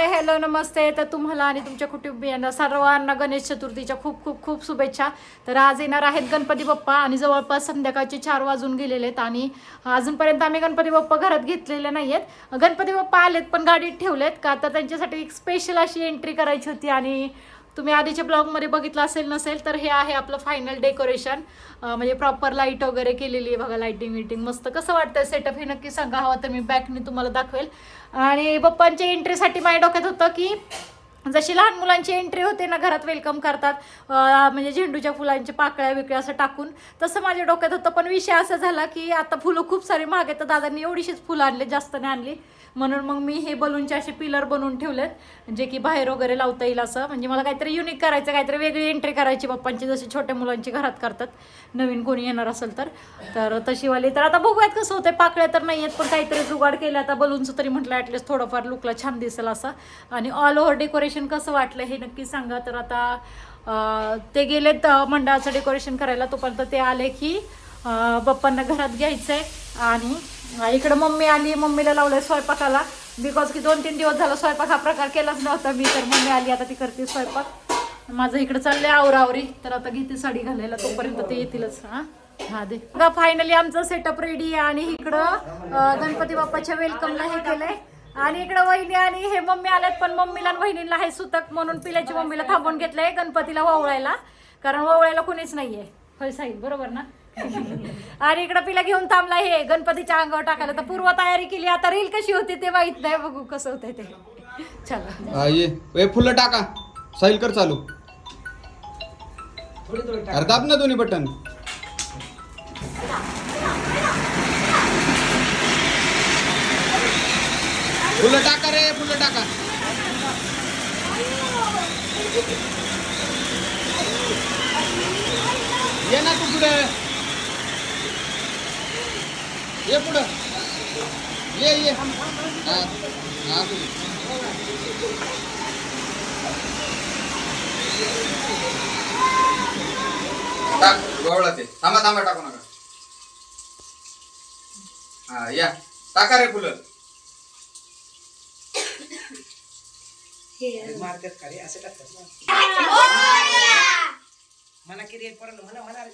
Hi hello नमस्ते. तर तुम्हाला आणि तुमच्या कुटुंबियांना सर्वांना गणेश चतुर्थीच्या खूप खूप खूप शुभेच्छा. तर आज येणार आहेत गणपती बाप्पा आणि जवळपास संध्याकाळचे चार वाजून गेलेले आहेत आणि अजूनपर्यंत आम्ही गणपती बाप्पा घरात घेतलेले नाही आहेत गणपती बाप्पा आलेत पण गाडीत ठेवलेत का? तर त्यांच्यासाठी एक स्पेशल अशी एंट्री करायची होती आणि तुम्ही आधीच्या ब्लॉगमध्ये बघितलं असेल नसेल तर हे आहे आपलं फायनल डेकोरेशन म्हणजे प्रॉपर लाइट वगैरे केलेली आहे बघा लाईटिंग विटिंग मस्त. कसं वाटतं सेटअप हे नक्की सांगा. हवं तर मी बॅकने तुम्हाला दाखवेल. आणि पप्पांच्या एंट्रीसाठी माझ्या डोक्यात होतं की जशी लहान मुलांची एंट्री होते ना घरात वेलकम करतात. म्हणजे झेंडूच्या फुलांच्या पाकळ्या विकळ्या असं टाकून. तसं माझ्या डोक्यात होतं पण विषय असा झाला की आता फुलं खूप सारी महाग आहेत तर दादांनी एवढीशीच फुलं आणली जास्त नाही आणली. म्हणून मग मी हे बलूनचे असे पिलर बनवून ठेवलेत जे की बाहेर वगैरे लावता येईल असं. म्हणजे मला काहीतरी युनिक करायचं काहीतरी वेगळी एंट्री करायची पप्पांची जशी छोट्या मुलांची घरात करतात. नवीन कोणी येणार असेल तर. तर तशीवाली तर आता बघूयात कसं होतं पाकळ्या तर नाही आहेत पण काहीतरी जुगाड केलं आता बलूनचं तरी म्हटलं ॲटलिस्ट थोडंफार लुकला छान दिसेल असं. आणि ऑल ओव्हर डेकोरेशन कसं वाटलं हे नक्की सांगा. तर आता ते गेलेत मंडळाचं डेकोरेशन करायला. तोपर्यंत ते आले की पप्पांना घरात घ्यायचं आहे आणि इकडं मम्मी आली मम्मीला लावलंय स्वयंपाकाला. बिकॉज की दोन तीन दिवस झाला स्वयंपाक हा प्रकार केलाच नव्हता. मी तर मम्मी आली आता ती करते स्वयंपाक. माझं इकडं चाललंय आवरावरी तर आता घेते साडी घालायला. तोपर्यंत ते येतीलच हा. हा दे. फायनली आमचं सेटअप रेडी आहे. आणि इकडं गणपती बाप्पाच्या वेलकमला हे केलंय. आणि इकडं वहिनी आणि हे मम्मी आल्यात पण मम्मीला आणि वहिनीला आहे सुतक म्हणून पिल्याची मम्मीला थांबून घेतलंय गणपतीला ववळायला. कारण ववळायला कोणीच नाहीये. होय साई बरोबर ना? आणि इकडं पिला घेऊन थांबला हे गणपतीच्या अंगावर टाकायला. तर पूर्व तयारी केली आता रील कशी होती ते माहीत नाही. बघू कसं होतंय ते. चला. हा, ये फुलं टाका. साईल कर चालू. अरे दाब ना दोन्ही बटन. फुलं टाका रे फुलं टाका. ये ना तू पुढे. ये पुढं. ये ये. हा टाक गवळा ते. थांबा थांबा टाकू नका. हा या. टाका रे फुलं. मारतात का रे असं टाकतात. ना म्हणा की रे पडलं म्हणा म्हणा रे.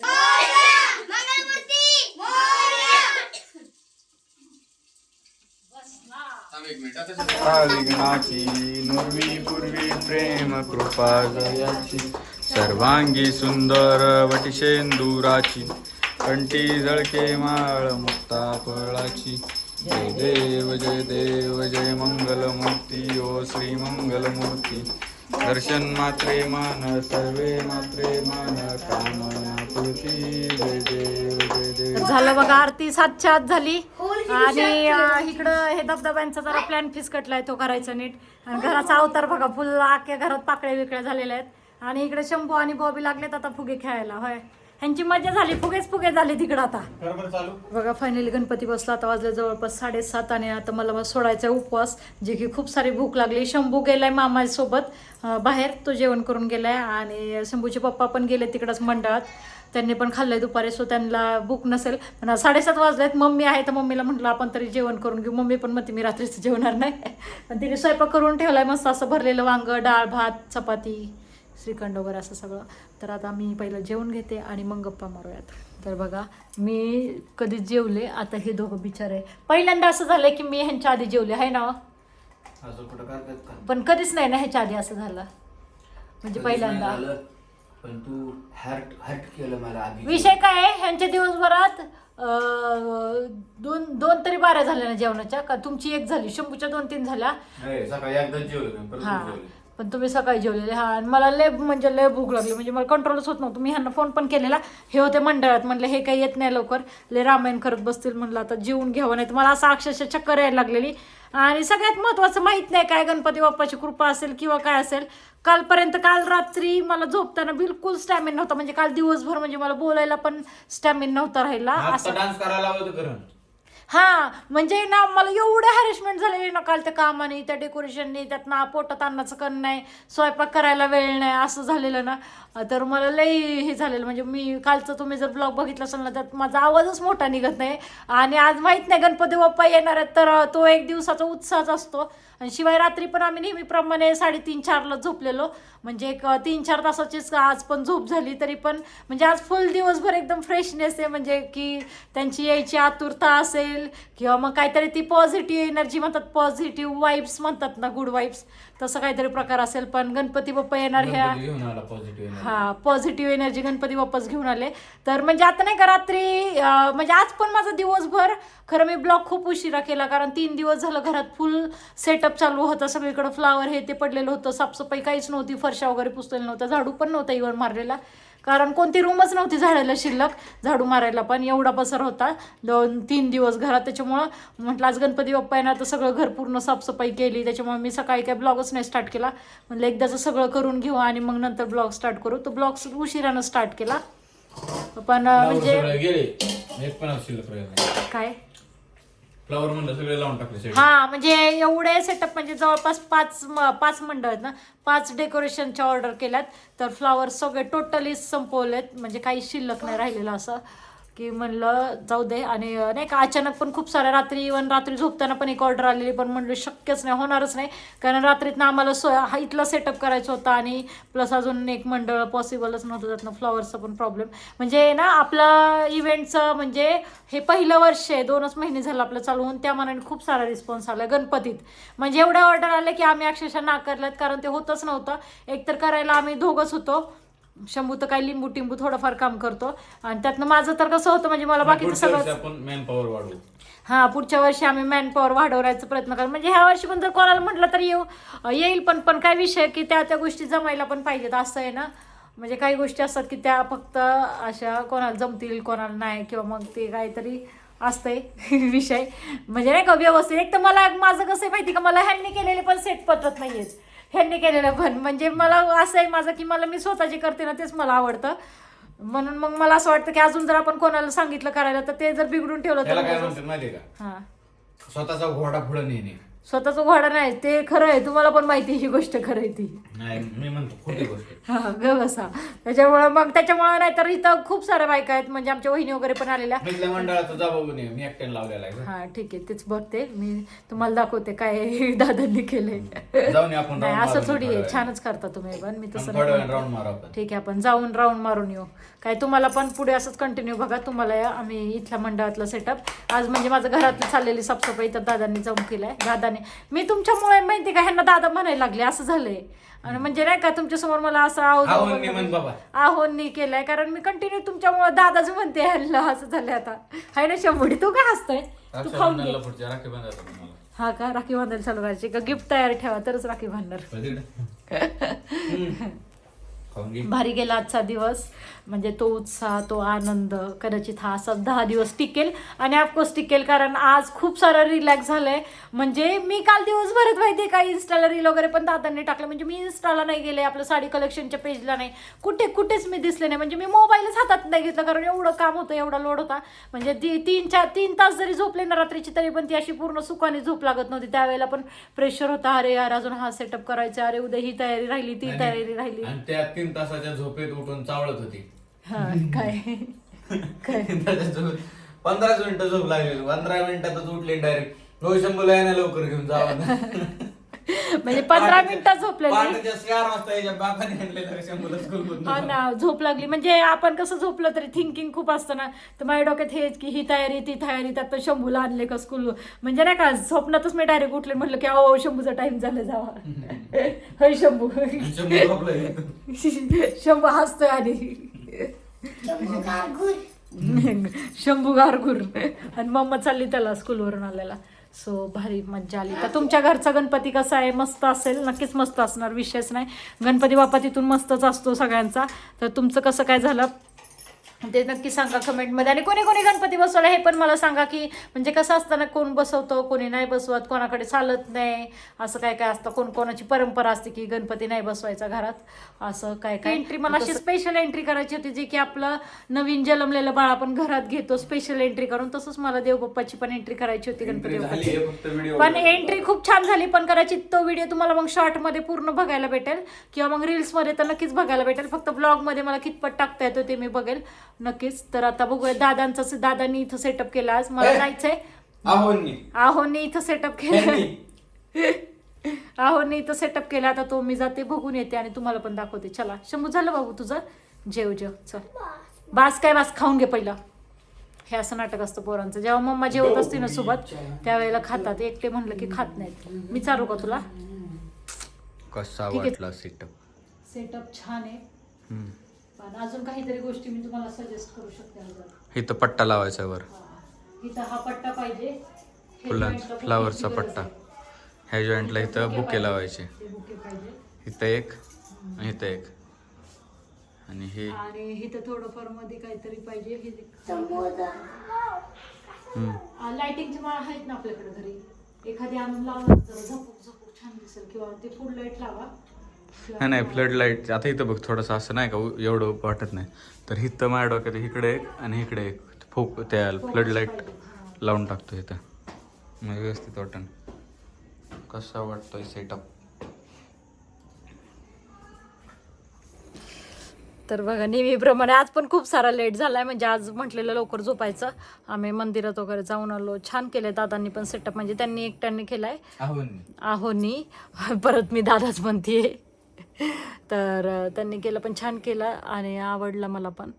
थांब एक मिनिट आता विघ्नाची नुर्वी पूर्वी प्रेम कृपा जयाची. सर्वांगी सुंदर वटिशेंदुराची कंठी जळके माळ मुक्ता फळाची. जय देव जय देव जय मंगल मूर्ती ओ श्री मंगल मूर्ती दर्शन मात्रे मान सर्वे मात्रे मान कामना पूर्ती. जय देव जय देव. झालं बघा आरती सातच्या आत झाली. आणि अं, इकडं हे धबधब्यांचा जरा प्लॅन फिसकटलाय तो करायचा नीट. आणि घराचा अवतार बघा फुल अख्ख्या घरात पाकळ्या विकळ्या झालेल्या आहेत. आणि इकडे शंभू आणि बॉबी लागलेत आता फुगे खेळायला होय. ह्यांची मजा झाली फुगेच फुगे झाले तिकडं आता. बघा फायनली गणपती बसला आता वाजले जवळपास साडेसात आणि आता मला मग सोडायचा उपवास जे की खूप सारी भूक लागली. शंभू गेलाय मामासोबत बाहेर तो जेवण करून गेलाय आणि शंभूचे पप्पा पण गेले तिकडंच मंडळात. त्यांनी पण खाल्लंय दुपारी सो त्यांना भूक नसेल. पण साडेसात वाजलेत मम्मी आहे तर मम्मीला म्हटलं आपण तरी जेवण करून घेऊ. मम्मी पण म्हणते मी रात्रीचं जेवणार नाही. पण तिने स्वयंपाक करून ठेवलाय मस्त असं भरलेलं वांग डाळ भात चपाती. श्रीखंड वगैरे असं सगळं. तर आता मी पहिलं जेवण घेते आणि मग गप्पा मारूयात. तर बघा मी कधीच जेवले आता हे दोघं बिचारे. पहिल्यांदा असं झालंय की मी ह्यांच्या आधी जेवले आहे ना पण कधीच नाही ना ह्याच्या आधी असं झालं. म्हणजे पहिल्यांदा. पण तू हर्ट हर्ट केलं मला आधी. विषय काय आहे? ह्यांच्या दिवसभरात दोन दोन तरी बाऱ्या झाल्या ना जेवणाच्या. का तुमची एक झाली शंभूच्या दोन तीन झाल्या सकाळी एकदाच जेवलो हा. पण तुम्ही सकाळी जेवलेले हा आणि मला लय म्हणजे लय भूक लागली. म्हणजे मला कंट्रोलच होत नव्हतं. मी ह्यांना फोन पण केलेला. हे होते मंडळात. म्हणलं हे काही येत नाही लवकर. लय रामायण करत बसतील. म्हणलं आता जेवून घ्यावं. नाही तर मला असं अक्षरशः चक्कर यायला लागलेली. आणि सगळ्यात महत्त्वाचं माहीत नाही काय गणपती बाप्पाची कृपा असेल किंवा काय असेल. कालपर्यंत काल रात्री मला झोपताना बिलकुल स्टॅमिन नव्हता. म्हणजे काल दिवसभर म्हणजे मला बोलायला पण स्टॅमिन नव्हता राहिला. असं डान्स करायला हा म्हणजे ना मला एवढं हॅरेसमेंट झालेली ना काल त्या कामाने त्या डेकोरेशनने त्यात ना पोटात अन्नाचं कण नाही स्वयंपाक करायला वेळ नाही असं झालेलं ना. तर मला लई हे झालेलं म्हणजे मी कालचं तुम्ही जर ब्लॉग बघितलं असेल ना त्यात माझा आवाजच मोठा निघत नाही. आणि आज माहीत नाही गणपती बाप्पा येणार आहेत तर तो एक दिवसाचा उत्साहच असतो. आणि शिवाय रात्री पण आम्ही नेहमीप्रमाणे साडेतीन चारला झोपलेलो. म्हणजे एक तीन चार तासाचीच आज पण झोप झाली तरी पण म्हणजे आज फुल दिवसभर एकदम फ्रेशनेस आहे. म्हणजे की त्यांची यायची आतुरता असेल किंवा मग काहीतरी ती पॉझिटिव्ह एनर्जी म्हणतात पॉझिटिव्ह वाईब्स म्हणतात ना गुड वाईब्स तसं काहीतरी प्रकार असेल. पण गणपती बाप्पा येणार ह्या हा पॉझिटिव्ह एनर्जी गणपती बाप्पाच घेऊन आले. तर म्हणजे आता नाही का रात्री म्हणजे आज पण माझा दिवसभर खरं मी ब्लॉग खूप उशिरा केला कारण तीन दिवस झालं घरात फुल सेटअप चालू होता सगळीकडे फ्लावर हे ते पडलेलं होतं साफसफाई काहीच नव्हती फरशा वगैरे पुसलेलं नव्हतं झाडू पण नव्हता इवन मारलेला. कारण कोणती रूमच नव्हती झाडायला शिल्लक झाडू मारायला पण एवढा पसर होता. दोन तीन दिवस घरात त्याच्यामुळं म्हटलं आज गणपती बाप्पा येणार तर सगळं घर पूर्ण साफसफाई केली त्याच्यामुळे मी सकाळी काय ब्लॉगच नाही स्टार्ट केला. म्हटलं एकदाचं सगळं करून घेऊ आणि मग नंतर ब्लॉग स्टार्ट करू. तो ब्लॉग उशिरानं स्टार्ट केला. पण म्हणजे. काय? फ्लावर म्हणलं सगळे लावून टाकले side. हा म्हणजे एवढे सेटअप म्हणजे जवळपास पाच म- पाच मंडळ आहेत ना? पाच डेकोरेशनच्या ऑर्डर केल्यात. तर फ्लावर सगळे टोटली संपवलेत. म्हणजे काही शिल्लक नाही राहिलेलं असं. की म्हणलं जाऊ दे. आणि नाही का अचानक पण खूप साऱ्या रात्री इवन रात्री झोपताना पण एक ऑर्डर आलेली पण म्हणलं शक्यच नाही होणारच नाही. कारण रात्रीतनं आम्हाला सो हा इथला सेटअप करायचा होता आणि प्लस अजून एक मंडळ पॉसिबलच नव्हतं त्यातनं फ्लॉवरचा पण प्रॉब्लेम म्हणजे ना आपलं इव्हेंटचं म्हणजे हे पहिलं वर्ष आहे दोनच महिने झालं आपलं चालू होऊन त्या मनाने खूप सारा रिस्पॉन्स आला गणपतीत. म्हणजे एवढ्या ऑर्डर आले की आम्ही अक्षरशः नाकारल्यात कारण ते होतच नव्हतं. एकतर करायला आम्ही दोघंच होतो. शंभू तर काही लिंबू टिंबू थोडंफार काम करतो. आणि त्यातनं माझं तर कसं होतं म्हणजे मला बाकीचं सगळं आपण मॅन पॉवर वाढवू. हा पुढच्या वर्षी आम्ही मॅन पॉवर वाढवण्याचा प्रयत्न करू. म्हणजे ह्या वर्षी पण जर कोणाला म्हटलं तर येऊ येईल पण पण काय विषय की त्या त्या गोष्टी जमायला पण पाहिजेत असं आहे ना. म्हणजे काही गोष्टी असतात की त्या फक्त अशा कोणाला जमतील कोणाला नाही किंवा मग ते काहीतरी असतंय विषय. म्हणजे नाही का व्यवस्थित. एक तर मला माझं कसं आहे माहिती का मला ह्यांनी केलेले पण सेट पटत नाहीयेच ह्यांनी केलेलं पण. म्हणजे मला असं आहे माझं की मला मी स्वतःची करते ना तेच मला आवडतं. म्हणून मग मला असं वाटतं की अजून जर आपण कोणाला सांगितलं करायला तर ते जर बिघडून ठेवलं त्याला काय तर म्हणतात माहितीये का? हा. स्वतःचा घोडा पुढे नेणे. स्वतःच घोडा नाही ते खरं आहे तुम्हाला पण माहिती ही गोष्ट खरं आहे ती. नाही मी म्हणतो खोटी गोष्ट आहे. हा ग बसा. त्याच्यामुळं मग त्याच्यामुळं नाही तर इथं खूप साऱ्या बायका आहेत म्हणजे आमच्या वहिनी वगैरे पण आलेल्या. मिथल्या मंडळाचा जबाब नाही मी एकट्याने लावलेला आहे हा ठीक आहे तेच बघते. मी तुम्हाला दाखवते काय दादांनी केले जाऊन ये आपण नाही round असं मारून थोडी येऊ आहे छानच करता तुम्ही पण मी. तसं मारू आपण. ठीक आहे आपण जाऊन राऊंड मारून येऊ. काय तुम्हाला पण पुढे असंच कंटिन्यू बघा. तुम्हाला या आम्ही इथल्या मंडळातलं सेटअप आज म्हणजे माझं घरातली चाललेली साफसफाई तर दादांनी जाऊन केलाय. दादाने मी तुमच्यामुळे माहिती का ह्यांना दादा म्हणायला लागले असं झालंय. आणि म्हणजे नाही का तुमच्यासमोर मला असं आहोंनी बाबा. आहोंनी केलाय. कारण मी कंटिन्यू तुमच्यामुळे दादाच म्हणते ह्यांना असं झालंय आता. हाय ना शंभुडी तू काय हसतोय? तू खाऊन घे. हा का? राखी बांधायला चालू करायची. का गिफ्ट तयार ठेवा तरच राखी बांधणार. भारी गेला आजचा दिवस. म्हणजे तो उत्साह तो आनंद कदाचित हा असा दहा दिवस टिकेल. आणि ऑफकोर्स टिकेल कारण आज खूप सारं रिलॅक्स झालंय. म्हणजे मी काल दिवसभरात माहिती का इन्स्टाला रील वगैरे पण दादांनी टाकलं. म्हणजे मी इन्स्टाला नाही गेले आपलं साडी कलेक्शनच्या पेजला नाही. कुठे कुठेच मी दिसले नाही. म्हणजे मी मोबाईलच हातात नाही घेतलं कारण एवढं काम होतं एवढा लोड होता. म्हणजे ती तीन चार तीन तास जरी झोपले ना रात्रीची तरी पण ती अशी पूर्ण सुखाने झोप लागत नव्हती. त्यावेळेला पण प्रेशर होता. अरे यार अजून हा सेटअप करायचा अरे उद्या ही तयारी राहिली ती तयारी राहिली. तीन तासाच्या झोपेत उठून चावळत होती. हा काय? काय? त्याच्या झोपेत. पंधराच मिनिटं झोप लागली पंधरा मिनिटातच उठले डायरेक्ट रोहित शंभूला आहे ना लवकर घेऊन जावं म्हणजे पंधरा मिनिटात झोपलेली. पहाटेच्या चार वाजता याच्या बापाने आणलेलं शंभूला स्कूल हा ना झोप लागली. म्हणजे आपण कसं झोपलं तरी थिंकिंग खूप असतं ना. तर माझ्या डोक्यात हेच की ही तयारी ती तयारी त्यात तर शंभूला आणले का स्कूल म्हणजे नाही का स्वप्नातच मी डायरेक्ट उठले म्हटलं की अहो शंभूचा टाइम झाला जावा. हय शंभू. शंभू झोपलाय. शंभू हसतोय आणि शंभू गारगुर आणि मम्मा चालली त्याला स्कूलवरून आलेला. सो भारी मज्जा आली. तर तुमच्या घरचा गणपती कसा आहे? मस्त असेल. नक्कीच मस्त असणार. विषयच नाही. गणपती बाप्पा तिथून मस्तच असतो सगळ्यांचा. तर तुमचं कसं काय झालं? ते नक्की सांगा कमेंटमध्ये. आणि कोणी कोणी गणपती बसवला हे पण मला सांगा की म्हणजे कसं असतं ना कोण बसवतो कोणी नाही बसवत कोणाकडे चालत नाही असं काय काय असतं कोण कोणाची परंपरा असते की गणपती नाही बसवायचा घरात असं काय काय. एंट्री मला अशी स्पेशल एंट्री करायची होती जी की आपलं नवीन जन्मलेलं बाळ आपण घरात घेतो स्पेशल एंट्री करून. तसंच मला देवबाप्पाची पण एंट्री करायची होती गणपती बाप्पाची. पण एंट्री खूप छान झाली पण कदाचित तो व्हिडिओ तुम्हाला मग शॉर्टमध्ये पूर्ण बघायला भेटेल किंवा मग रील्समध्ये तर नक्कीच बघायला भेटेल. फक्त ब्लॉगमध्ये मला कितपत टाकता येतो ते मी बघेल. नक्कीच. तर आता बघूया दादांचं दादांनी इथं सेटअप केलं आज. मला ए. जायचंय. आहोंनी आहोंनी इथं सेटअप केलं. अहो नाही तर सेटअप केला. आता तो मी जाते बघून येते आणि तुम्हाला पण दाखवते. चला शंभू झालं बाबू तुझं? जेव जेव. चल. बास काय बास खाऊन घे पहिलं. हे असं नाटक असतं पोरांचं. जेव्हा मम्मा जेवत असते ना सोबत त्यावेळेला खातात. एकटे म्हणलं की खात नाहीत. मी चालू का तुला? कसा ठीक आहे. वाटला सेटअप सेटअप छान आहे. पण अजून काहीतरी गोष्टी मी तुम्हाला सजेस्ट करू शकते अजून इथं पट्टा लावायचा वर. इथं हा पट्टा पाहिजे. हे joint ला फ्लावरचा गरज पट्टा. आहे. ह्या जॉईंटला इथं बुके बुके पाहिजे. लावायचे. बुके पाहिजे. इथं एक आणि इथं एक. आणि हे आणि इथं थोडंफारमध्ये काहीतरी पाहिजे. हम्म. लाइटिंगचे माळ आहेत ना आपल्याकडे घरी. एखादी आणून लावा. जरा झपूक झपूक छान दिसेल. किंवा ते फुल लाइट लावा. नाही नाही फ्लड लाइट आता इथं बघ थोडंसं असं नाही का एवढं वाटत नाही. तर इथं माझ्या डोक्यात इकडे एक आणि इकडे एक. फोक त्या फ्लड लाइट लावून टाकतो इथं. मग व्यवस्थित वाटण. कसा वाटतोय सेटअप तर बघा नेहमीप्रमाणे आज पण खूप सारा लेट झालाय. म्हणजे आज म्हटलेलं लवकर झोपायचं. आम्ही मंदिरात वगैरे जाऊन आलो. छान केलंय दादांनी पण सेटअप म्हणजे त्यांनी एकट्याने केलाय. आहोनी. परत मी दादाच म्हणतीये. तर त्यांनी केलं पण छान केलं आणि आवडलं मला पण.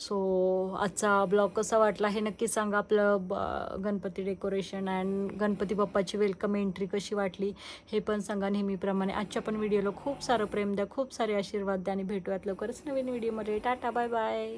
सो आजचा ब्लॉग कसा वाटला हे नक्की सांगा. आपलं ब- गणपती डेकोरेशन अँड गणपती बाप्पाची वेलकम एंट्री कशी वाटली हे पण सांगा नेहमीप्रमाणे. आजच्या पण व्हिडिओला खूप सारं प्रेम द्या खूप सारे आशीर्वाद द्या आणि भेटूयात लवकरच नवीन व्हिडिओमध्ये. Tata bye bye.